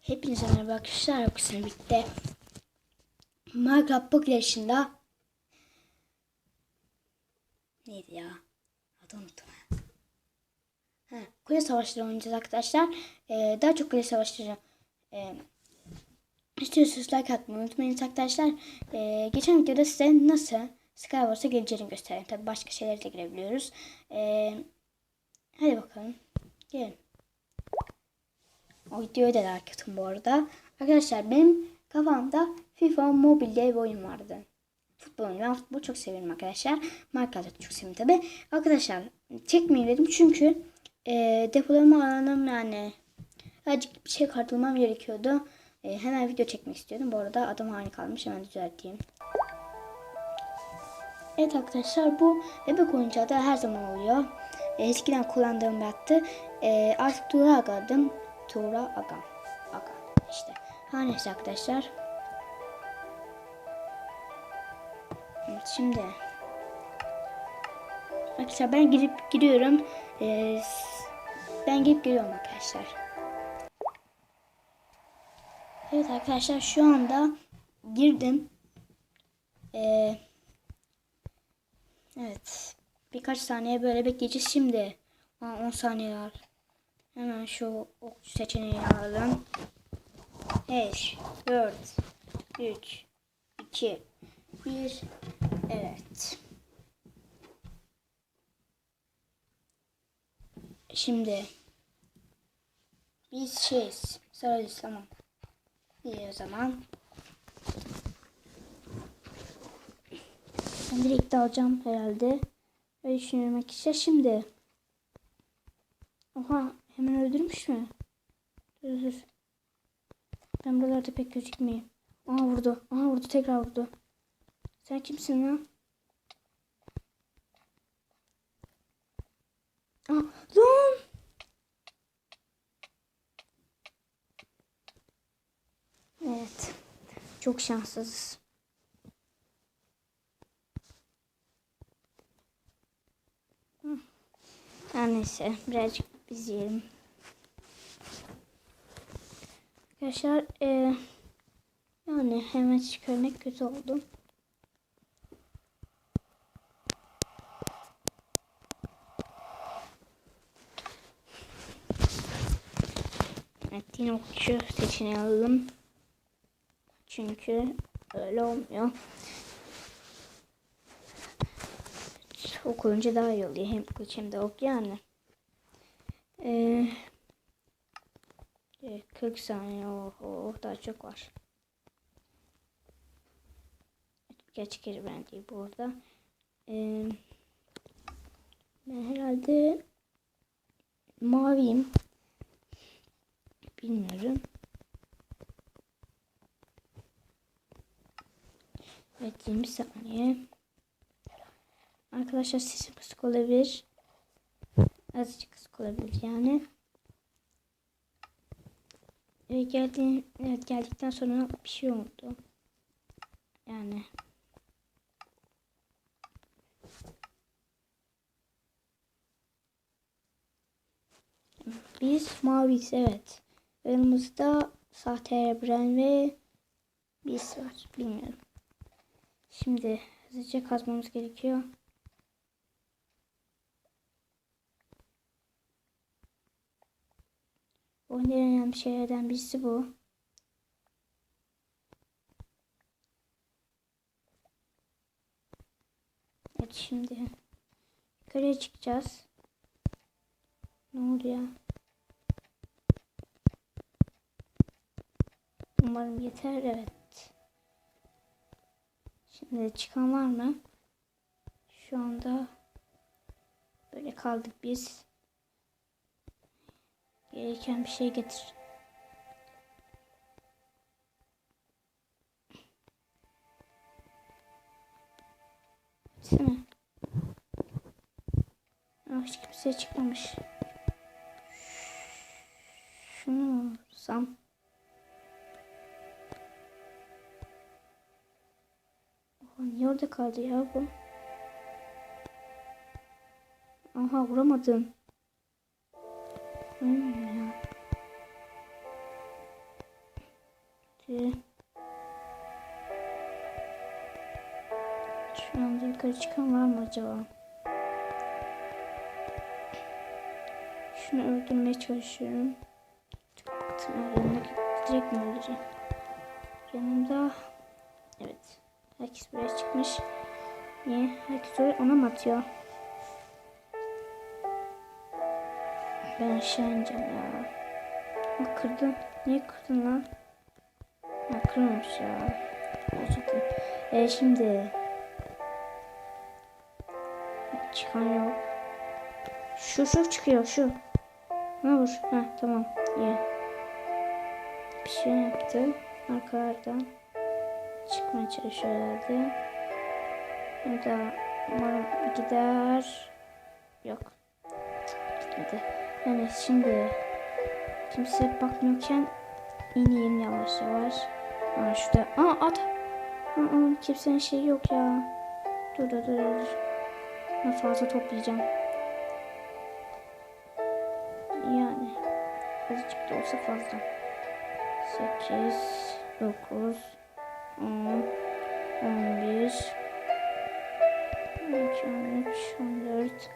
Hepinize merhaba arkadaşlar. Yoksa birlikte Minecraft Pocket yaşında neydi ya? Adı unuttum. Ha, kule savaşları oynayacağız arkadaşlar. Ee, daha çok kule savaşları ee, istiyorsanız like atmayı unutmayın arkadaşlar. Ee, geçen videoda size nasıl Skywars'a geleceğini gösterdim. Tabi başka şeylere de girebiliyoruz. Ee, hadi bakalım. Gelin. O videoyu da like atın bu arada. Arkadaşlar benim kafamda FIFA Mobile diye bir oyun vardı. Futbol oyunu. Ben futbolu çok severim arkadaşlar. Minecraft'ı çok severim tabi. Arkadaşlar çekmeyi dedim çünkü e, depolama alanım yani azıcık bir şey kartlamam gerekiyordu. E, hemen video çekmek istiyordum. Bu arada adım aynı kalmış. Hemen düzelteyim. Evet arkadaşlar bu bebek oyuncağı da her zaman oluyor. E, eskiden kullandığım bir attı. E, artık Tuğra Aga'dım. Tuğra Agam. Aga işte. Her neyse arkadaşlar. Evet şimdi. Arkadaşlar ben girip giriyorum. E, ben girip giriyorum arkadaşlar. Evet arkadaşlar şu anda girdim. Eee Evet. Birkaç saniye böyle bekleyeceğiz şimdi. Aa, 10 saniye var. Hemen şu ok seçeneği alalım. 5, 4, 3, 2, 1. Evet. Şimdi biz şeyiz. Sıralıyız tamam. İyi o zaman. Ben direkt alacağım herhalde. Öyle düşünüyorum arkadaşlar. Şimdi. Oha hemen öldürmüş mü? Dur dur. Ben buralarda pek gözükmeyeyim. Aha vurdu. Aha vurdu tekrar vurdu. Sen kimsin lan? Aa, lan! Evet. Çok şanssızız. Her neyse birazcık biz yiyelim. Arkadaşlar e, yani hemen çıkarmak kötü oldu. Evet yine okçu seçeneği alalım. Çünkü öyle olmuyor. ok olunca daha iyi oluyor. Hem kılıç hem de ok yani. Ee, 40 saniye oh, oh daha çok var. Geç geri ben değil bu. Ee, ben herhalde maviyim. Bilmiyorum. Evet 20 saniye. Arkadaşlar sesim kısık olabilir. Azıcık kısık olabilir yani. Geldiğim, evet, geldikten sonra bir şey oldu. Yani. Biz maviyiz evet. Yanımızda sahte Ebren ve biz var. Bilmiyorum. Şimdi hızlıca kazmamız gerekiyor. Oyunda en önemli şeylerden birisi bu. Evet şimdi yukarıya çıkacağız. Ne oluyor? Umarım yeter. Evet. Şimdi çıkan var mı? Şu anda böyle kaldık biz. Gereken bir şey getir. Ah, hiç kimse çıkmamış. Şunu vursam. Niye orada kaldı ya bu? Aha vuramadım. Şu anda yukarı çıkan var mı acaba? Şunu öldürmeye çalışıyorum. Çok bıktım. Yanına direkt mi öldüreceğim? Yanımda... Evet. Herkes buraya çıkmış. Niye? Herkes oraya ona mı atıyor? Ben aşağı ineceğim ya. Ha, kırdın. Niye kırdın lan? Ha, kırmamış ya. Gerçekten. E şimdi. Çıkan yok. Şu şu çıkıyor şu. Ne vur? Ha tamam. İyi. Bir şey yaptı. Arkalardan çıkmaya çalışıyorlardı. Burada umarım gider. Yok. Gitmedi. Yani şimdi kimse bakmıyorken ineyim yavaş yavaş. Aa şurada. Aa at. Aa, kimsenin şeyi yok ya. Dur dur dur. dur. Ben fazla toplayacağım. Yani azıcık da olsa fazla. 8 9 10 11 12 13 14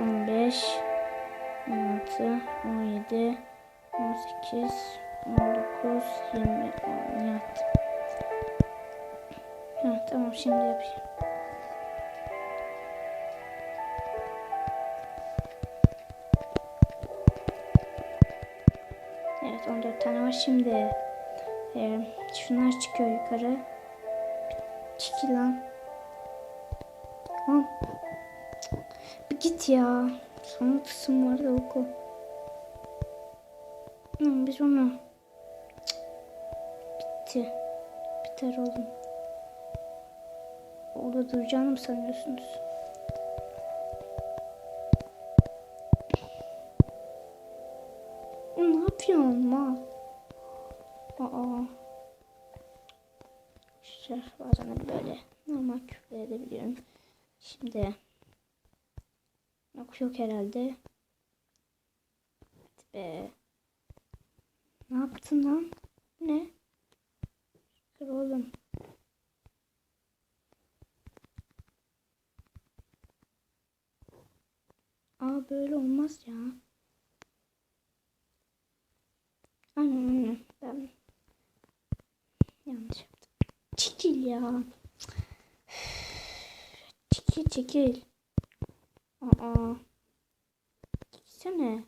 15 16 17 18 19 20 evet. Ha, tamam şimdi yapayım. Evet 14 tane var şimdi. Ee, şunlar çıkıyor yukarı. Çekil lan. Lan. Bir git ya. Sana kısım var da oku. Lan biz onu. Bitti. Biter oğlum. Orada duracağını mı sanıyorsunuz? Ne yapıyorsun ma? Aa. İşte bazen böyle normal küfür edebiliyorum. Şimdi yok yok herhalde. Hadi be. Ne yaptın lan? Ne? Kır oğlum. Aa böyle olmaz ya. Aynen. Ben yanlış yaptım. Çekil ya. Çekil çekil. Aa. Çekilsene.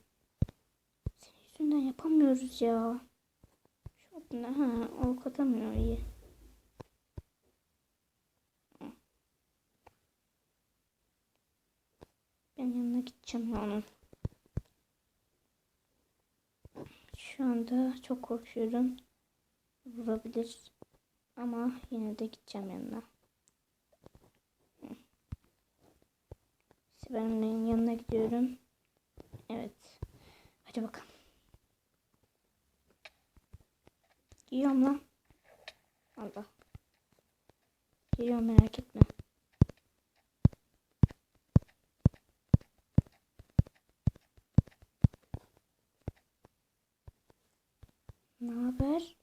Yapamıyoruz ya. Şu ne? Ha, ok atamıyor iyi. Ben yanına gideceğim ya onun. Şu anda çok korkuyorum. Vurabilir. Ama yine de gideceğim yanına. Onun yanına gidiyorum. Evet. Hadi bakalım. Giyiyorum lan. Allah. Giyiyorum merak etme. Ne haber?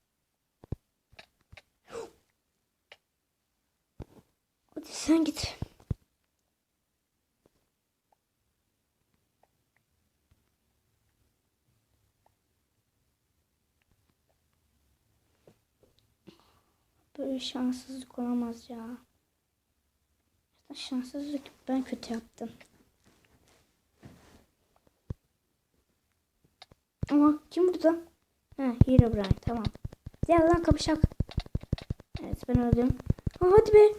Hadi sen git. Böyle şanssızlık olamaz ya. Şanssızlık ben kötü yaptım. Ama kim burada? Ha, Hero Brian tamam. Gel lan kapışak. Evet ben öldüm. Ha, hadi be.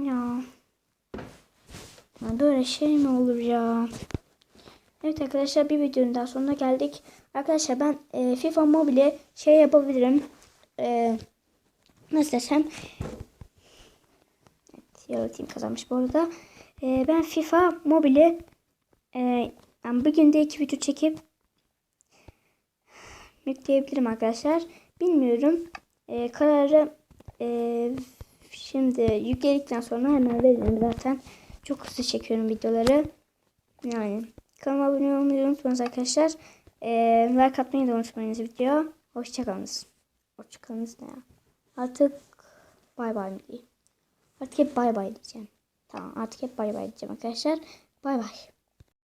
Ya. ya. Böyle şey mi olur ya? Evet arkadaşlar bir videonun daha sonuna geldik. Arkadaşlar ben e, FIFA Mobile şey yapabilirim. E, nasıl desem. Evet, yaratayım kazanmış bu arada. E, ben FIFA Mobile e, yani bugün de iki video çekip yükleyebilirim arkadaşlar. Bilmiyorum. E, kararı e, şimdi yükledikten sonra hemen veririm zaten. Çok hızlı çekiyorum videoları. Yani kanalıma abone olmayı unutmayınız arkadaşlar. E, like atmayı da unutmayınız video. Hoşçakalınız. Hoşçakalınız ne ya? Artık bay bay mı diyeyim? Artık hep bay bay diyeceğim. Tamam artık hep bay bay diyeceğim arkadaşlar. Bay bay.